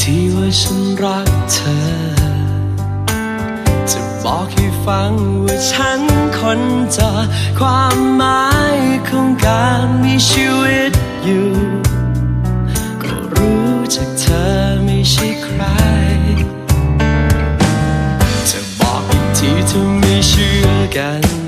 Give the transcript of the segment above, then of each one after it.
ทีว่าฉันรักเธอ บอกให้ฟังว่าฉันคนจะความหมายของการมีชีวิตอยู่ ก็รู้จากเธอไม่ใช่ใครจะบอกอีกทีเธอไม่เชื่อกัน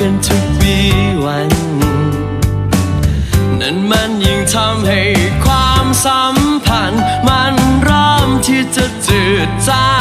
กันทุกวีวัน นั่นมันยิ่งทำให้ความสัมพันธ์ มันเริ่มที่จะจืดจาง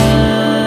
Música